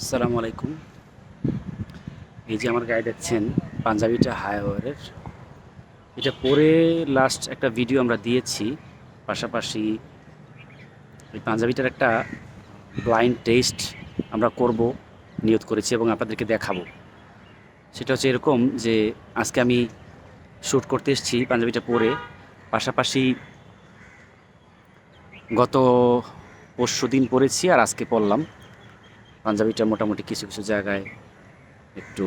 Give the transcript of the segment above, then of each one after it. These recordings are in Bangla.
আসসালামু আলাইকুম। এই যে আমার গায়ে দেখছেন, পাঞ্জাবিটা হাইওয়ারের এটা পরে লাস্ট একটা ভিডিও আমরা দিয়েছি, পাশাপাশি এই পাঞ্জাবিটার একটা ব্লাইন্ড টেস্ট আমরা করব নিয়ত করেছি এবং আপনাদেরকে দেখাবো। সেটা হচ্ছে এরকম যে আজকে আমি শ্যুট করতে এসেছি পাঞ্জাবিটা পরে, পাশাপাশি গত পরশু দিন পরেছি আর আজকে পরলাম। পাঞ্জাবিটা মোটামুটি কিছু কিছু জায়গায় একটু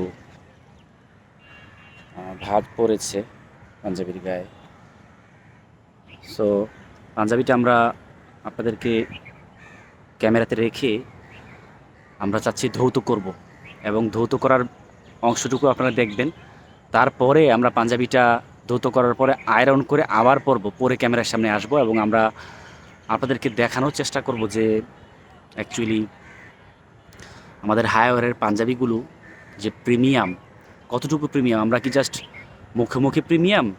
ভাঁজ পড়েছে পাঞ্জাবির গায়ে। সো পাঞ্জাবিটা আমরা আপনাদেরকে ক্যামেরাতে রেখে আমরা চাচ্ছি ধৌত করব এবং ধৌত করার অংশটুকু আপনারা দেখবেন। তারপরে আমরা পাঞ্জাবিটা ধৌত করার পরে আয়রন করে আবার পরব, পরে ক্যামেরার সামনে আসব এবং আমরা আপনাদেরকে দেখানোর চেষ্টা করব যে অ্যাকচুয়ালি আমাদের হায়ারের পাঞ্জাবিগুলো যে প্রিমিয়াম কতটুকু প্রিমিয়াম আমরা কি জাস্ট মুখে মুখে প্রিমিয়াম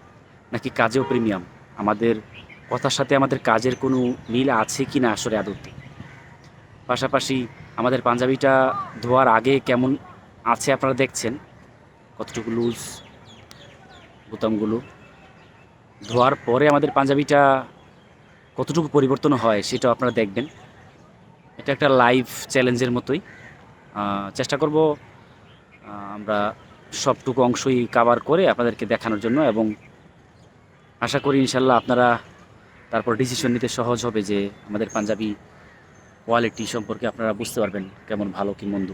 নাকি কাজেও প্রিমিয়াম আমাদের কথার সাথে আমাদের কাজের কোনো মিল আছে কি না আসলে আদতে? পাশাপাশি আমাদের পাঞ্জাবিটা ধোয়ার আগে কেমন আছে আপনারা দেখছেন? কতটুকু লুজ বোতামগুলো? ধোয়ার পরে আমাদের পাঞ্জাবিটা কতটুকু পরিবর্তন হয় সেটাও আপনারা দেখবেন। এটা একটা লাইভ চ্যালেঞ্জের মতোই। চেষ্টা করব আমরা সবটুকু অংশই কাভার করে আপনাদেরকে দেখানোর জন্য এবং আশা করি ইনশাল্লাহ আপনারা তারপর ডিসিশন নিতে সহজ হবে যে আমাদের পাঞ্জাবি কোয়ালিটি সম্পর্কে আপনারা বুঝতে পারবেন কেমন ভালো কি মন্দ।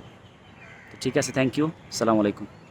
তো ঠিক আছে থ্যাংক ইউ সালামু আলাইকুম।